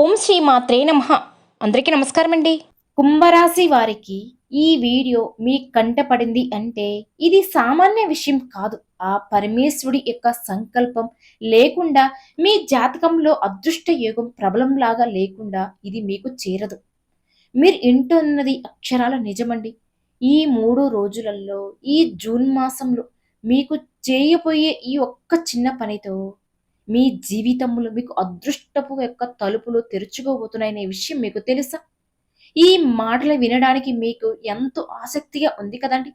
ఓం శ్రీ మాత్రే నమ. అందరికీ నమస్కారం అండి కుంభరాశి వారికి ఈ వీడియో మీ కంటపడింది అంటే ఇది సామాన్య విషయం కాదు. ఆ పరమేశ్వరుడి యొక్క సంకల్పం లేకుండా మీ జాతకంలో అదృష్ట యోగం ప్రబలంలాగా లేకుండా ఇది మీకు చేరదు. మీరు ఇంటున్నది అక్షరాల నిజమండి. ఈ మూడు రోజులలో ఈ జూన్ మాసంలో మీకు చేయబోయే ఈ ఒక్క చిన్న పనితో మీ జీవితంలో మీకు అదృష్టపు యొక్క తలుపులు తెరుచుకోబోతున్నాయనే విషయం మీకు తెలుసా? ఈ మాటలు వినడానికి మీకు ఎంతో ఆసక్తిగా ఉంది కదండి.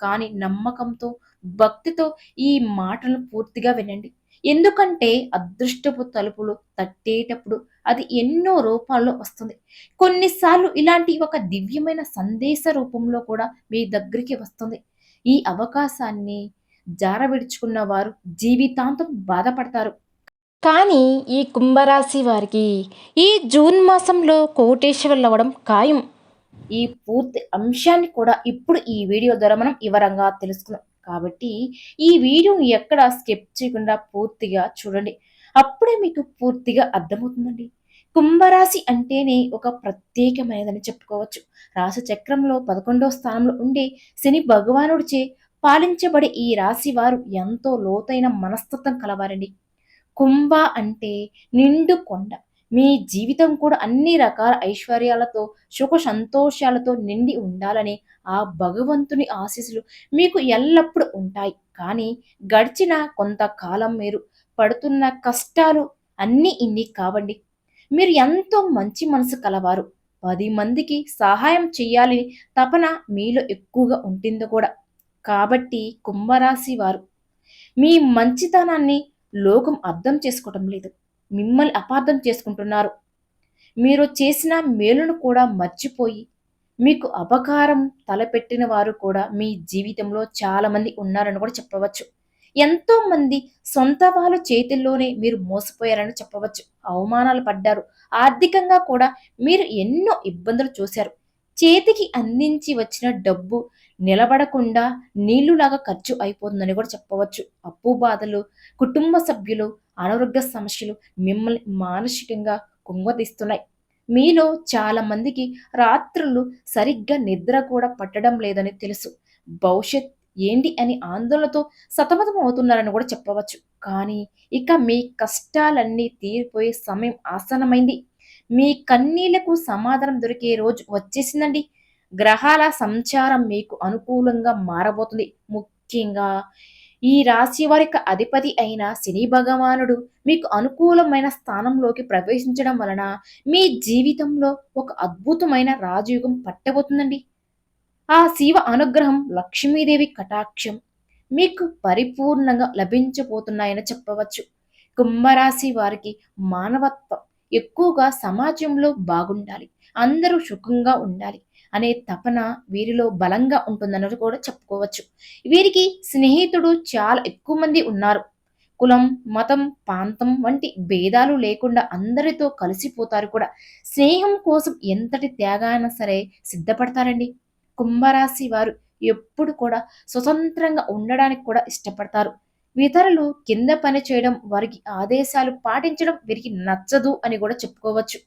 కానీ నమ్మకంతో భక్తితో ఈ మాటలను పూర్తిగా వినండి. ఎందుకంటే అదృష్టపు తలుపులు తట్టేటప్పుడు అది ఎన్నో రూపాల్లో వస్తుంది. కొన్నిసార్లు ఇలాంటి ఒక దివ్యమైన సందేశ రూపంలో కూడా మీ దగ్గరికి వస్తుంది. ఈ అవకాశాన్ని జారవిడుచుకున్న వారు జీవితాంతం బాధపడతారు. కానీ ఈ కుంభరాశి వారికి ఈ జూన్ మాసంలో కోటేశ్వర్లు అవ్వడం ఖాయం. ఈ పూర్తి అంశాన్ని కూడా ఇప్పుడు ఈ వీడియో ద్వారా మనం వివరంగా తెలుసుకుందాం. కాబట్టి ఈ వీడియోని ఎక్కడ స్కిప్ చేయకుండా పూర్తిగా చూడండి. అప్పుడే మీకు పూర్తిగా అర్థమవుతుందండి. కుంభరాశి అంటేనే ఒక ప్రత్యేకమైనదని చెప్పుకోవచ్చు. రాశి చక్రంలో పదకొండో స్థానంలో ఉండే శని భగవానుడిచే పాలించబడే ఈ రాశి వారు ఎంతో లోతైన మనస్తత్వం కలవారండి. కుంభ అంటే నిండు కొండ. మీ జీవితం కూడా అన్ని రకాల ఐశ్వర్యాలతో సుఖ సంతోషాలతో నిండి ఉండాలని ఆ భగవంతుని ఆశీస్సులు మీకు ఎల్లప్పుడూ ఉంటాయి. కానీ గడిచిన కొంతకాలం మీరు పడుతున్న కష్టాలు అన్నీ ఇన్ని కావండి. మీరు ఎంతో మంచి మనసు కలవారు. పది మందికి సహాయం చేయాలని తపన మీలో ఎక్కువగా ఉంటుంది కూడా. కాబట్టి కుంభరాశి వారు మీ మంచితనాన్ని లోకం అర్థం చేసుకోవటం లేదు. మిమ్మల్ని అపార్థం చేసుకుంటున్నారు. మీరు చేసిన మేలును కూడా మర్చిపోయి మీకు అపకారం తలపెట్టిన వారు కూడా మీ జీవితంలో చాలామంది ఉన్నారని కూడా చెప్పవచ్చు. ఎంతోమంది సొంత వాళ్ళ చేతుల్లోనే మీరు మోసపోయారని చెప్పవచ్చు. అవమానాలు పడ్డారు. ఆర్థికంగా కూడా మీరు ఎన్నో ఇబ్బందులు చూశారు. చేతికి అందించి వచ్చిన డబ్బు నిలబడకుండా నీళ్ళులాగా ఖర్చు అయిపోతుందని కూడా చెప్పవచ్చు. అప్పు బాధలు కుటుంబ సభ్యులు అనారోగ్య సమస్యలు మిమ్మల్ని మానసికంగా కుంగతీస్తున్నాయి. మీలో చాలా మందికి రాత్రులు సరిగ్గా నిద్ర కూడా పట్టడం లేదని తెలుసు. భవిష్యత్ ఏంటి అని ఆందోళనతో సతమతం అవుతున్నారని కూడా చెప్పవచ్చు. కానీ ఇక మీ కష్టాలన్నీ తీరిపోయే సమయం ఆసనమైంది మీ కన్నీళ్ళకు సమాధానం దొరికే రోజు వచ్చేసిందండి. గ్రహాల సంచారం మీకు అనుకూలంగా మారబోతుంది. ముఖ్యంగా ఈ రాశి వారికి అధిపతి అయిన శని భగవానుడు మీకు అనుకూలమైన స్థానంలోకి ప్రవేశించడం వలన మీ జీవితంలో ఒక అద్భుతమైన రాజయుగం పట్టబోతుందండి. ఆ శివ అనుగ్రహం లక్ష్మీదేవి కటాక్షం మీకు పరిపూర్ణంగా లభించబోతున్నాయని చెప్పవచ్చు. కుంభరాశి వారికి మానవత్వం ఎక్కువగా సమాజంలో బాగుండాలి. అందరూ సుఖంగా ఉండాలి. అనే తపన వీరిలో బలంగా ఉంటుందన్నది కూడా చెప్పుకోవచ్చు. వీరికి స్నేహితుడు చాలా ఎక్కువ మంది ఉన్నారు. కులం మతం ప్రాంతం వంటి భేదాలు లేకుండా అందరితో కలిసిపోతారు కూడా. స్నేహం కోసం ఎంతటి త్యాగాన సరే సిద్ధపడతారండి? కుంభరాశి వారు ఎప్పుడు కూడా స్వతంత్రంగా ఉండడానికి కూడా ఇష్టపడతారు. ఇతరులు కింద పని చేయడం వారికి ఆదేశాలు పాటించడం వీరికి నచ్చదు అని కూడా చెప్పుకోవచ్చు.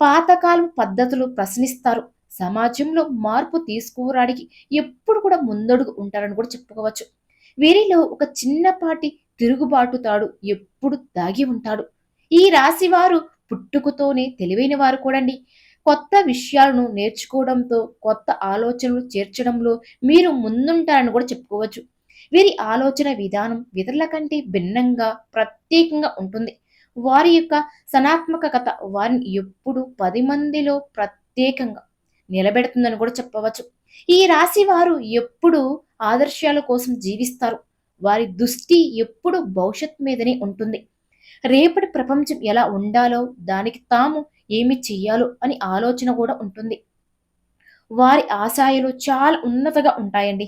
పాతకాలం పద్ధతులు ప్రశ్నిస్తారు. సమాజంలో మార్పు తీసుకురావడానికి ఎప్పుడు కూడా ముందడుగు ఉంటారని కూడా చెప్పుకోవచ్చు. వీరిలో ఒక చిన్నపాటి తిరుగుబాటుతాడు ఎప్పుడు దాగి ఉంటాడు. ఈ రాశి వారు పుట్టుకతోనే తెలివైన వారు కూడండి. కొత్త విషయాలను నేర్చుకోవడంతో కొత్త ఆలోచనలు చేర్చడంలో మీరు ముందుంటారని కూడా చెప్పుకోవచ్చు. వీరి ఆలోచన విధానం ఇతరుల కంటే భిన్నంగా ప్రత్యేకంగా ఉంటుంది. వారి యొక్క సనాత్మకత వారిని ఎప్పుడు పది మందిలో ప్రత్యేకంగా నిలబెడుతుందని కూడా చెప్పవచ్చు. ఈ రాశి వారు ఎప్పుడు ఆదర్శాల కోసం జీవిస్తారు. వారి దృష్టి ఎప్పుడు భవిష్యత్ మీదనే ఉంటుంది. రేపటి ప్రపంచం ఎలా ఉండాలో దానికి తాము ఏమి చెయ్యాలో అని ఆలోచన కూడా ఉంటుంది. వారి ఆశయాలు చాలా ఉన్నతగా ఉంటాయండి.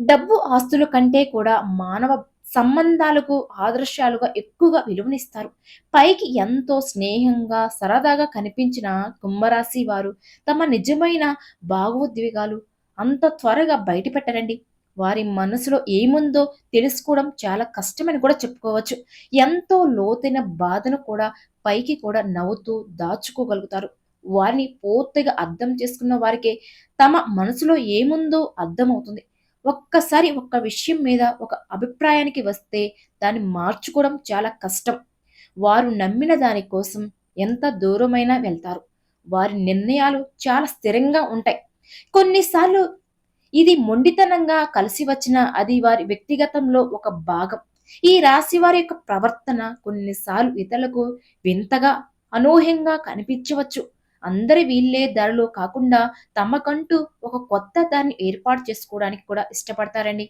డబ్బు ఆస్తుల కంటే కూడా మానవ సంబంధాలకు ఆదర్శాలుగా ఎక్కువగా విలువనిస్తారు. పైకి ఎంతో స్నేహంగా సరదాగా కనిపించిన కుంభరాశి వారు తమ నిజమైన భావోద్వేగాలు అంత త్వరగా బయటపెట్టరండి. వారి మనసులో ఏముందో తెలుసుకోవడం చాలా కష్టమని కూడా చెప్పుకోవచ్చు. ఎంతో లోతైన బాధను కూడా పైకి కూడా నవ్వుతూ దాచుకోగలుగుతారు. వారిని పూర్తిగా అర్థం చేసుకున్న వారికే తమ మనసులో ఏముందో అర్థమవుతుంది. ఒక్కసారి ఒక్క విషయం మీద ఒక అభిప్రాయానికి వస్తే దాన్ని మార్చుకోవడం చాలా కష్టం. వారు నమ్మిన దాని కోసం ఎంత దూరమైనా వెళ్తారు. వారి నిర్ణయాలు చాలా స్థిరంగా ఉంటాయి. కొన్నిసార్లు ఇది మొండితనంగా కలిసి వచ్చిన అది వారి వ్యక్తిగతంలో ఒక భాగం. ఈ రాశి వారి యొక్క ప్రవర్తన కొన్నిసార్లు ఇతరులకు వింతగా అనూహ్యంగా కనిపించవచ్చు. అందరి వీళ్ళే ధరలో కాకుండా తమకంటూ ఒక కొత్త దాన్ని ఏర్పాటు చేసుకోవడానికి కూడా ఇష్టపడతారండి.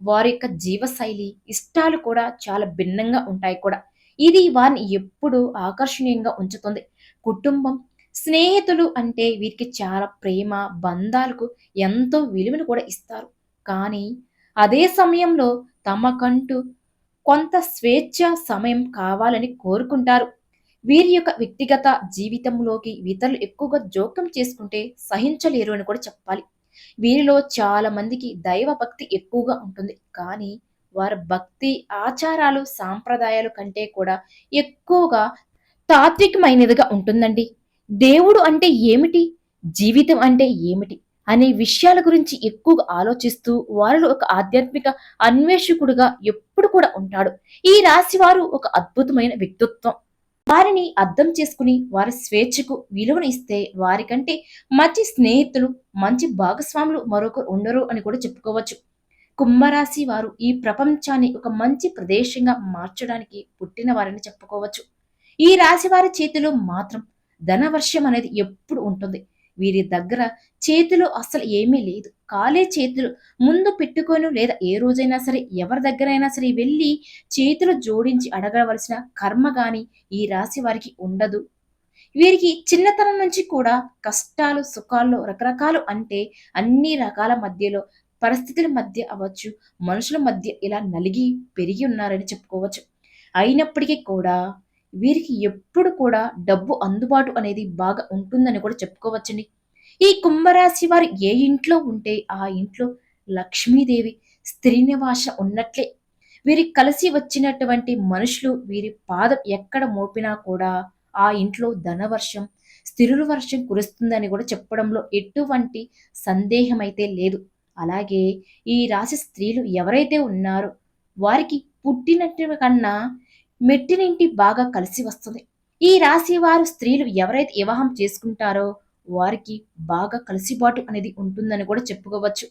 వారి యొక్క జీవశైలి ఇష్టాలు కూడా చాలా భిన్నంగా ఉంటాయి కూడా. ఇది వారిని ఎప్పుడూ ఆకర్షణీయంగా ఉంచుతుంది. కుటుంబం స్నేహితులు అంటే వీరికి చాలా ప్రేమ బంధాలకు ఎంతో విలువను కూడా ఇస్తారు. కానీ అదే సమయంలో తమకంటూ కొంత స్వేచ్ఛ సమయం కావాలని కోరుకుంటారు. వీరి యొక్క వ్యక్తిగత జీవితంలోకి ఇతరులు ఎక్కువగా జోక్యం చేసుకుంటే సహించలేరు అని కూడా చెప్పాలి. వీరిలో చాలా మందికి దైవ భక్తి ఎక్కువగా ఉంటుంది. కానీ వారి భక్తి ఆచారాలు సాంప్రదాయాలు కంటే కూడా ఎక్కువగా తాత్వికమైనదిగా ఉంటుందండి. దేవుడు అంటే ఏమిటి? జీవితం అంటే ఏమిటి? అనే విషయాల గురించి ఎక్కువగా ఆలోచిస్తూ వారిలో ఒక ఆధ్యాత్మిక అన్వేషకుడుగా ఎప్పుడు కూడా ఉంటాడు. ఈ రాశి వారు ఒక అద్భుతమైన వ్యక్తిత్వం. వారిని అర్థం చేసుకుని వారి స్వేచ్ఛకు విలువను ఇస్తే వారికంటే మంచి స్నేహితులు మంచి భాగస్వాములు మరొకరు ఉండరు అని కూడా చెప్పుకోవచ్చు. కుంభరాశి వారు ఈ ప్రపంచాన్ని ఒక మంచి ప్రదేశంగా మార్చడానికి పుట్టిన వారని చెప్పుకోవచ్చు. ఈ రాశి వారి చేతిలో మాత్రం ధనవర్షం అనేది ఎప్పుడు ఉంటుంది. వీరి దగ్గర చేతిలో అసలు ఏమీ లేదు. కాలే చేతులు. ముందు పెట్టుకొని లేదా ఏ రోజైనా సరే ఎవరి దగ్గరైనా సరే వెళ్ళి చేతులు జోడించి అడగవలసిన కర్మ గాని ఈ రాశి వారికి ఉండదు. వీరికి చిన్నతనం నుంచి కూడా కష్టాలు సుఖాల్లో రకరకాలు అంటే అన్ని రకాల మధ్యలో పరిస్థితుల మధ్య అవ్వచ్చు మనుషుల మధ్య ఇలా నలిగి పెరిగి ఉన్నారని చెప్పుకోవచ్చు. అయినప్పటికీ కూడా వీరికి ఎప్పుడు కూడా డబ్బు అందుబాటు అనేది బాగా ఉంటుందని కూడా చెప్పుకోవచ్చండి. ఈ కుంభరాశి వారు ఏ ఇంట్లో ఉంటే ఆ ఇంట్లో లక్ష్మీదేవి స్త్రీ నివాస ఉన్నట్లే. వీరికి కలిసి వచ్చినటువంటి మనుషులు వీరి పాదం ఎక్కడ మోపినా కూడా ఆ ఇంట్లో ధనవర్షం స్థిరుల వర్షం కురుస్తుందని కూడా చెప్పడంలో ఎటువంటి సందేహం అయితే లేదు. అలాగే ఈ రాశి స్త్రీలు ఎవరైతే ఉన్నారో వారికి పుట్టినట్టు కన్నా మెట్టినింటి బాగా కలిసి వస్తుంది. ఈ రాశి వారు స్త్రీలు ఎవరైతే వివాహం చేసుకుంటారో వారికి బాగా కలిసిబాటు అనేది ఉంటుందని కూడా చెప్పుకోవచ్చు.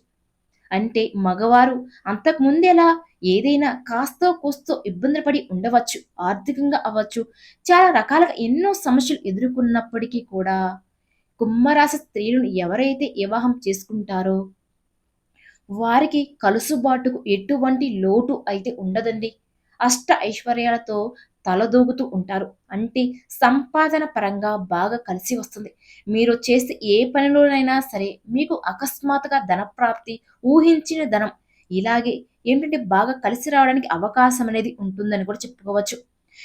అంటే మగవారు అంతకుముందేలా ఏదైనా కాస్తో కూస్తో ఇబ్బంది పడి ఉండవచ్చు ఆర్థికంగా అవ్వచ్చు చాలా రకాలుగా ఎన్నో సమస్యలు ఎదుర్కొన్నప్పటికీ కూడా కుంభరాశి స్త్రీలను ఎవరైతే వివాహం చేసుకుంటారో వారికి కలుసుబాటుకు ఎటువంటి లోటు అయితే ఉండదండి. అష్ట ఐశ్వర్యాలతో తలదూగుతూ ఉంటారు. అంటే సంపాదన పరంగా బాగా కలిసి వస్తుంది. మీరు చేసే ఏ పనిలోనైనా సరే మీకు అకస్మాత్తుగా ధనప్రాప్తి ఊహించిన ధనం ఇలాగే ఏంటంటే బాగా కలిసి రావడానికి అవకాశం అనేది ఉంటుందని కూడా చెప్పుకోవచ్చు.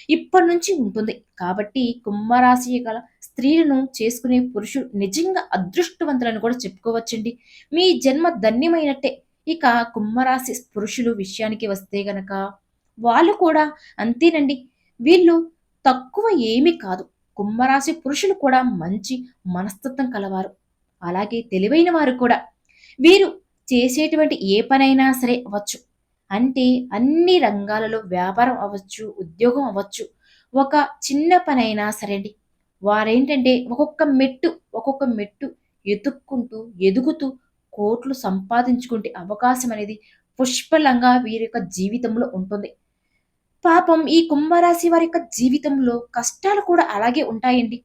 ఇప్పటి నుంచి ఉంటుంది. కాబట్టి కుంభరాశి గల స్త్రీలను చేసుకునే పురుషుడు నిజంగా అదృష్టవంతులని కూడా చెప్పుకోవచ్చండి. మీ జన్మ ధన్యమైనట్టే. ఇక కుంభరాశి పురుషులు విషయానికి వస్తే గనక వాళ్ళు కూడా అంతేనండి. వీళ్ళు తక్కువ ఏమీ కాదు. కుంభరాశి పురుషులు కూడా మంచి మనస్తత్వం కలవారు. అలాగే తెలివైన వారు కూడా. వీరు చేసేటువంటి ఏ పనైనా సరే అవ్వచ్చు. అంటే అన్ని రంగాలలో వ్యాపారం అవ్వచ్చు ఉద్యోగం అవ్వచ్చు. ఒక చిన్న పనైనా సరే అండి వారేంటంటే ఒక్కొక్క మెట్టు ఒక్కొక్క మెట్టు ఎతుక్కుంటూ ఎదుగుతూ కోట్లు సంపాదించుకుంటే అవకాశం అనేది పుష్పలంగా వీరి యొక్క జీవితంలో ఉంటుంది. పాపం ఈ కుంభరాశి వారి యొక్క జీవితంలో కష్టాలు కూడా అలాగే ఉంటాయండి.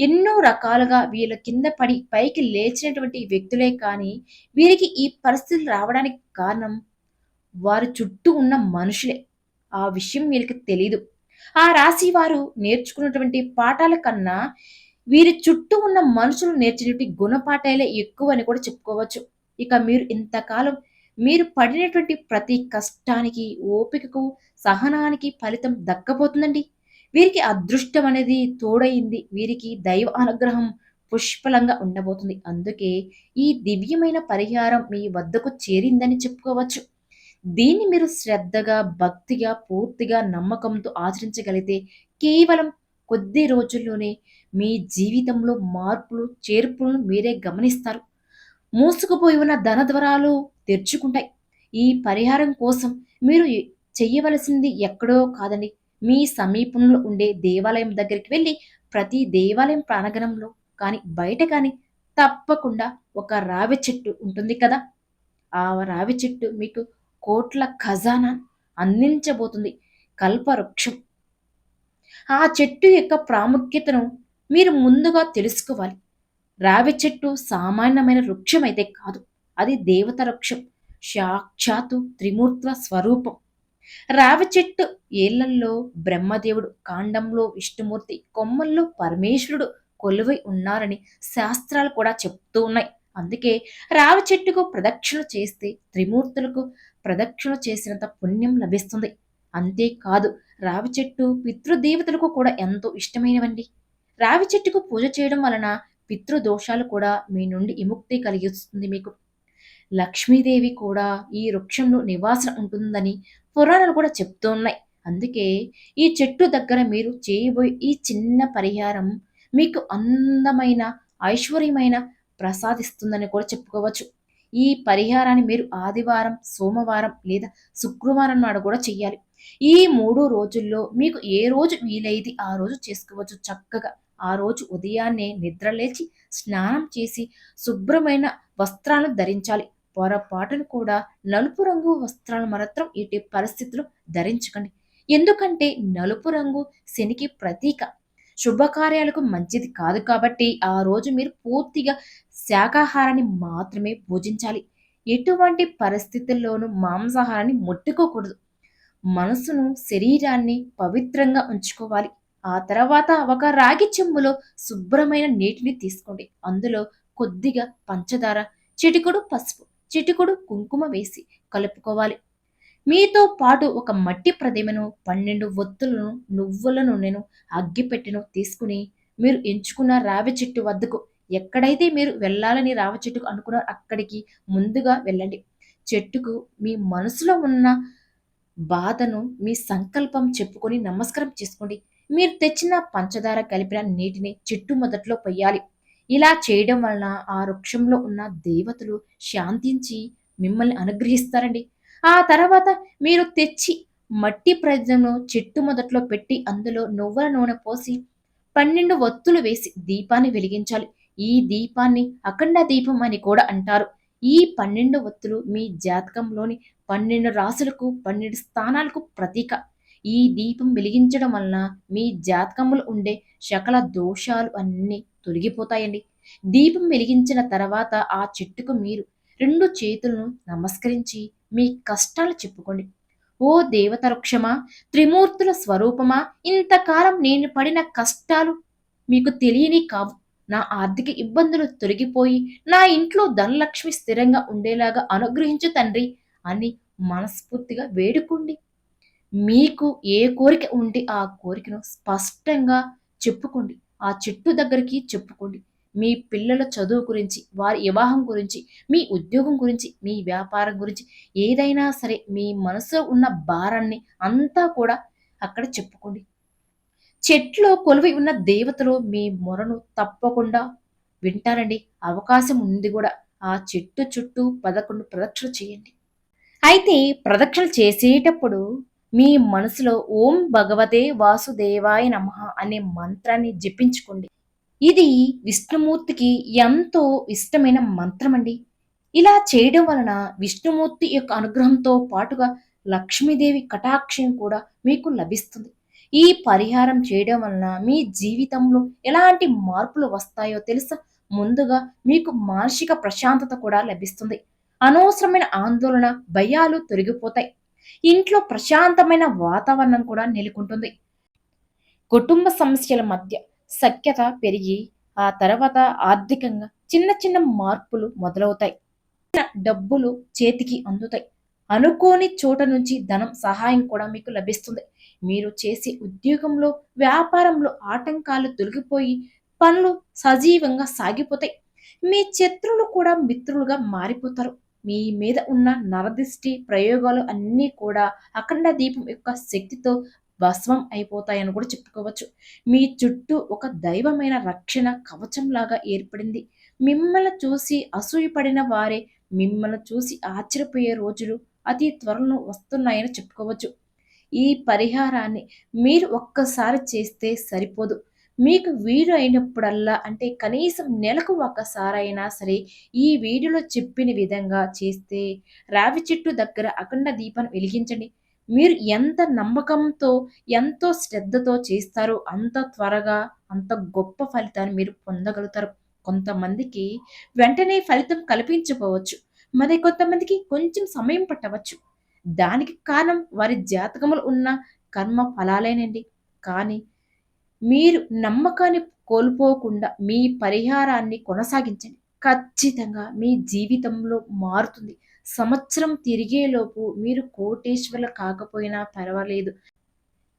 ఎన్నో రకాలుగా వీళ్ళ కింద పడి పైకి లేచినటువంటి వ్యక్తులే కానీ వీరికి ఈ పరిస్థితులు రావడానికి కారణం వారి చుట్టూ ఉన్న మనుషులే. ఆ విషయం వీరికి తెలీదు. ఆ రాశి వారు నేర్చుకున్నటువంటి పాఠాల కన్నా వీరి చుట్టూ ఉన్న మనుషులు నేర్చినటువంటి గుణపాఠాలే ఎక్కువ అని కూడా చెప్పుకోవచ్చు. ఇక మీరు ఇంతకాలం మీరు పడినటువంటి ప్రతి కష్టానికి ఓపికకు సహనానికి ఫలితం దక్కబోతుందండి వీరికి అదృష్టం అనేది తోడైంది వీరికి దైవ అనుగ్రహం పుష్పలంగా ఉండబోతుంది. అందుకే ఈ దివ్యమైన పరిహారం మీ వద్దకు చేరిందని చెప్పుకోవచ్చు. దీన్ని మీరు శ్రద్ధగా భక్తిగా పూర్తిగా నమ్మకంతో ఆచరించగలిగితే కేవలం కొద్ది రోజుల్లోనే మీ జీవితంలో మార్పులు చేర్పులను మీరే గమనిస్తారు. మూసుకుపోయి ఉన్న ధనద్వరాలు తెరుచుకుంటాయి. ఈ పరిహారం కోసం మీరు చెయ్యవలసింది ఎక్కడో కాదని మీ సమీపంలో ఉండే దేవాలయం దగ్గరికి వెళ్ళి ప్రతి దేవాలయం ప్రాణగణంలో కానీ బయట కానీ తప్పకుండా ఒక రావి చెట్టు ఉంటుంది కదా. ఆ రావి చెట్టు మీకు కోట్ల ఖజానా అందించబోతుంది. కల్పవృక్షం. ఆ చెట్టు యొక్క ప్రాముఖ్యతను మీరు ముందుగా తెలుసుకోవాలి. రావి చెట్టు సామాన్యమైన వృక్షం అయితే కాదు. అది దేవత వృక్షం. సాక్షాత్తు త్రిమూర్తుల స్వరూపం. రావి చెట్టు ఏళ్ళల్లో బ్రహ్మదేవుడు కాండంలో విష్ణుమూర్తి కొమ్మల్లో పరమేశ్వరుడు కొలువై ఉన్నారని శాస్త్రాలు కూడా చెప్తూ ఉన్నాయి. అందుకే రావి చెట్టుకు ప్రదక్షిణ చేస్తే త్రిమూర్తులకు ప్రదక్షిణ చేసినంత పుణ్యం లభిస్తుంది. అంతేకాదు రావి చెట్టు పితృదేవతలకు కూడా ఎంతో ఇష్టమైనవండి. రావి చెట్టుకు పూజ చేయడం వలన పితృదోషాలు కూడా మీ నుండి విముక్తి కలిగిస్తుంది మీకు. లక్ష్మీదేవి కూడా ఈ వృక్షంలో నివాసం ఉంటుందని పురాణాలు కూడా చెప్తున్నాయి అందుకే ఈ చెట్టు దగ్గర మీరు చేయబోయే ఈ చిన్న పరిహారం మీకు అందమైన ఐశ్వర్యమైన ప్రసాదిస్తుందని కూడా చెప్పుకోవచ్చు. ఈ పరిహారాన్ని మీరు ఆదివారం సోమవారం లేదా శుక్రవారం నాడు కూడా చెయ్యాలి. ఈ మూడు రోజుల్లో మీకు ఏ రోజు వీలైతే ఆ రోజు చేసుకోవచ్చు చక్కగా. ఆ రోజు ఉదయాన్నే నిద్రలేచి స్నానం చేసి శుభ్రమైన వస్త్రాలను ధరించాలి. పొరపాటును కూడా నలుపు రంగు వస్త్రాలు మాత్రం ఇటు పరిస్థితులు ధరించకండి. ఎందుకంటే నలుపు రంగు శనికి ప్రతీక. శుభకార్యాలకు మంచిది కాదు కాబట్టి ఆ రోజు మీరు పూర్తిగా శాకాహారాన్ని మాత్రమే పూజించాలి. ఎటువంటి పరిస్థితుల్లోనూ మాంసాహారాన్ని ముట్టుకోకూడదు. మనసును శరీరాన్ని పవిత్రంగా ఉంచుకోవాలి. ఆ తర్వాత ఒక రాగి చెంబులో శుభ్రమైన నీటిని తీసుకోండి. అందులో కొద్దిగా పంచదార చిటికుడు పసుపు చిటికుడు కుంకుమ వేసి కలుపుకోవాలి. మీతో పాటు ఒక మట్టి ప్రతిమను పన్నెండు ఒత్తులను నువ్వుల నూనెను అగ్గిపెట్టెను తీసుకుని మీరు ఎంచుకున్న రావి చెట్టు వద్దకు ఎక్కడైతే మీరు వెళ్ళాలని రావి చెట్టుకు అనుకున్నారో అక్కడికి ముందుగా వెళ్ళండి. చెట్టుకు మీ మనసులో ఉన్న బాధను మీ సంకల్పం చెప్పుకొని నమస్కారం చేసుకోండి. మీరు తెచ్చిన పంచదార కలిపిన నీటిని చెట్టు మొదట్లో పొయ్యాలి. ఇలా చేయడం వలన ఆ వృక్షంలో ఉన్న దేవతలు శాంతించి మిమ్మల్ని అనుగ్రహిస్తారండి. ఆ తర్వాత మీరు తెచ్చి మట్టి ప్రజలను చెట్టు మొదట్లో పెట్టి అందులో నువ్వుల నూనె పోసి పన్నెండు ఒత్తులు వేసి దీపాన్ని వెలిగించాలి. ఈ దీపాన్ని అఖండ దీపం అని కూడా అంటారు. ఈ పన్నెండు ఒత్తులు మీ జాతకంలోని పన్నెండు రాసులకు పన్నెండు స్థానాలకు ప్రతీక. ఈ దీపం వెలిగించడం వలన మీ జాతకంలో ఉండే సకల దోషాలు అన్నీ తొలగిపోతాయండి. దీపం వెలిగించిన తర్వాత ఆ చెట్టుకు మీరు రెండు చేతులను నమస్కరించి మీ కష్టాలు చెప్పుకోండి. ఓ దేవతరుక్షమా త్రిమూర్తుల స్వరూపమా ఇంతకాలం నేను పడిన కష్టాలు మీకు తెలియని కావు. నా ఆర్థిక ఇబ్బందులు తొలగిపోయి నా ఇంట్లో ధనలక్ష్మి స్థిరంగా ఉండేలాగా అనుగ్రహించు తండ్రి అని మనస్ఫూర్తిగా వేడుకోండి. మీకు ఏ కోరిక ఉంటే ఆ కోరికను స్పష్టంగా చెప్పుకోండి. ఆ చెట్టు దగ్గరికి చెప్పుకోండి. మీ పిల్లల చదువు గురించి వారి వివాహం గురించి మీ ఉద్యోగం గురించి మీ వ్యాపారం గురించి ఏదైనా సరే మీ మనసులో ఉన్న భారాన్ని అంతా కూడా అక్కడ చెప్పుకోండి. చెట్లో కొలువై ఉన్న దేవతలు మీ మొరను తప్పకుండా వింటారండి. అవకాశం ఉంది కూడా. ఆ చెట్టు చుట్టూ పదకొండు ప్రదక్షిణ చేయండి. అయితే ప్రదక్షిణ చేసేటప్పుడు మీ మనసులో ఓం భగవతే వాసుదేవాయ నమః అనే మంత్రాన్ని జపించుకోండి. ఇది విష్ణుమూర్తికి ఎంతో ఇష్టమైన మంత్రం అండి ఇలా చేయడం వలన విష్ణుమూర్తి యొక్క అనుగ్రహంతో పాటుగా లక్ష్మీదేవి కటాక్షం కూడా మీకు లభిస్తుంది. ఈ పరిహారం చేయడం వలన మీ జీవితంలో ఎలాంటి మార్పులు వస్తాయో తెలుసా? ముందుగా మీకు మానసిక ప్రశాంతత కూడా లభిస్తుంది. అనవసరమైన ఆందోళన భయాలు తొలగిపోతాయి. ఇంట్లో ప్రశాంతమైన వాతావరణం కూడా నెలకొంటుంది. కుటుంబ సమస్యల మధ్య సఖ్యత పెరిగి ఆ తర్వాత ఆర్థికంగా చిన్న చిన్న మార్పులు మొదలవుతాయి. డబ్బులు చేతికి అందుతాయి. అనుకోని చోట నుంచి ధనం సహాయం కూడా మీకు లభిస్తుంది. మీరు చేసే ఉద్యోగంలో వ్యాపారంలో ఆటంకాలు తొలగిపోయి పనులు సజీవంగా సాగిపోతాయి. మీ శత్రులు కూడా మిత్రులుగా మారిపోతారు. మీ మీద ఉన్న నరదిష్టి ప్రయోగాలు అన్నీ కూడా అఖండ దీపం యొక్క శక్తితో భస్మం అయిపోతాయని కూడా చెప్పుకోవచ్చు. మీ చుట్టూ ఒక దైవమైన రక్షణ కవచంలాగా ఏర్పడింది. మిమ్మల్ని చూసి అసూయపడిన వారే మిమ్మల్ని చూసి ఆశ్చర్యపోయే రోజులు అతి త్వరలో వస్తున్నాయని చెప్పుకోవచ్చు. ఈ పరిహారాన్ని మీరు ఒక్కసారి చేస్తే సరిపోదు. మీకు వీలు అయినప్పుడల్లా అంటే కనీసం నెలకు ఒకసారైనా సరే ఈ వీడియోలో చెప్పిన విధంగా చేస్తే రావి చెట్టు దగ్గర అఖండ దీపం వెలిగించండి. మీరు ఎంత నమ్మకంతో ఎంతో శ్రద్ధతో చేస్తారో అంత త్వరగా అంత గొప్ప ఫలితాన్ని మీరు పొందగలుగుతారు. కొంతమందికి వెంటనే ఫలితం కల్పించకపోవచ్చు. మరి కొంతమందికి కొంచెం సమయం పట్టవచ్చు. దానికి కారణం వారి జాతకములు ఉన్న కర్మ ఫలాలేనండి. కానీ మీరు నమ్మకాన్ని కోల్పోకుండా మీ పరిహారాన్ని కొనసాగించండి. ఖచ్చితంగా మీ జీవితంలో మారుతుంది. సంవత్సరం తిరిగేలోపు మీరు కోటేశ్వర్లు కాకపోయినా పర్వాలేదు.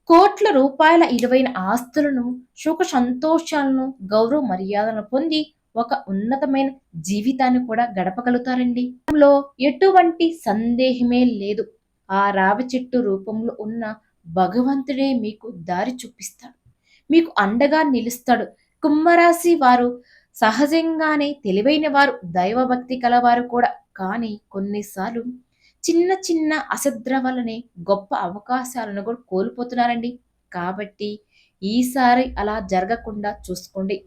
కోట్ల రూపాయల ఇలువైన ఆస్తులను సుఖ సంతోషాలను గౌరవ మర్యాదలను పొంది ఒక ఉన్నతమైన జీవితాన్ని కూడా గడపగలుగుతారండి. లో ఎటువంటి సందేహమే లేదు. ఆ రావి చెట్టు రూపంలో ఉన్న భగవంతుడే మీకు దారి చూపిస్తాడు. మీకు అండగా నిలుస్తాడు. కుంభరాశి వారు సహజంగానే తెలివైన వారు దైవభక్తి కలవారు కూడా. కానీ కొన్నిసార్లు చిన్న చిన్న అశ్రద్ధ వల్లనే గొప్ప అవకాశాలను కూడా కోల్పోతున్నారండి. కాబట్టి ఈసారి అలా జరగకుండా చూసుకోండి.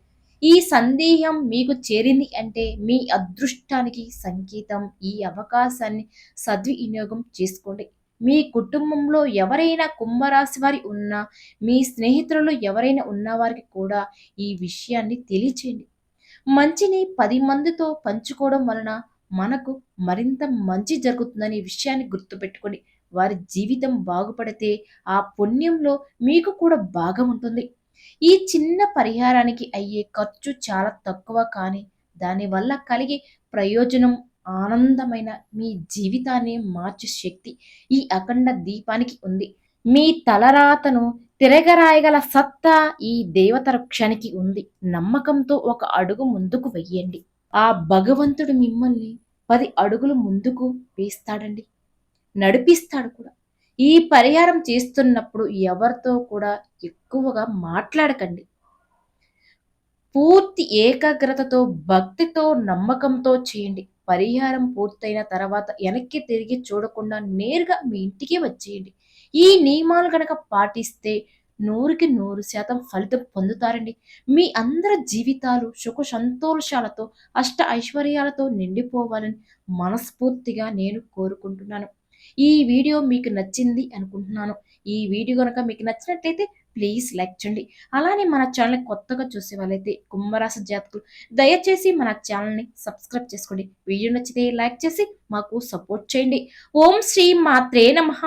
ఈ సందేహం మీకు చేరింది అంటే మీ అదృష్టానికి సంకేతం. ఈ అవకాశాన్ని సద్వినియోగం చేసుకోండి. మీ కుటుంబంలో ఎవరైనా కుంభరాశి వారి ఉన్నా మీ స్నేహితులలో ఎవరైనా ఉన్నవారికి కూడా ఈ విషయాన్ని తెలియచేయండి. మంచిని పది మందితో పంచుకోవడం వలన మనకు మరింత మంచి జరుగుతుందనే విషయాన్ని గుర్తుపెట్టుకొని వారి జీవితం బాగుపడితే ఆ పుణ్యంలో మీకు కూడా భాగం ఉంటుంది. ఈ చిన్న పరిహారానికి అయ్యే ఖర్చు చాలా తక్కువ కానీ దానివల్ల కలిగే ప్రయోజనం ఆనందమైన మీ జీవితాన్ని మార్చే శక్తి ఈ అఖండ దీపానికి ఉంది. మీ తలరాతను తిరగరాయగల సత్తా ఈ దేవత ఉంది. నమ్మకంతో ఒక అడుగు ముందుకు వెయ్యండి. ఆ భగవంతుడు మిమ్మల్ని పది అడుగులు ముందుకు వేస్తాడండి. నడిపిస్తాడు కూడా. ఈ పరిహారం చేస్తున్నప్పుడు ఎవరితో కూడా ఎక్కువగా మాట్లాడకండి. పూర్తి ఏకాగ్రతతో భక్తితో నమ్మకంతో చేయండి. పరిహారం పూర్తయిన తర్వాత వెనక్కి తిరిగి చూడకుండా నేరుగా మీ ఇంటికి వచ్చేయండి. ఈ నియమాలు కనుక పాటిస్తే నూరుకి నూరు శాతం ఫలితం పొందుతారండి. మీ అందరి జీవితాలు సుఖ సంతోషాలతో అష్ట ఐశ్వర్యాలతో నిండిపోవాలని మనస్ఫూర్తిగా నేను కోరుకుంటున్నాను. ఈ వీడియో మీకు నచ్చింది అనుకుంటున్నాను. ఈ వీడియో కనుక మీకు నచ్చినట్లయితే ప్లీజ్ లైక్ చేయండి. అలానే మన ఛానల్ కొత్తగా చూసే వాళ్ళైతే కుంభరాశి జాతకులు దయచేసి మన ఛానల్ని సబ్స్క్రైబ్ చేసుకోండి. వీడియో నచ్చితే లైక్ చేసి మాకు సపోర్ట్ చేయండి. ఓం శ్రీ మాత్రే నమః.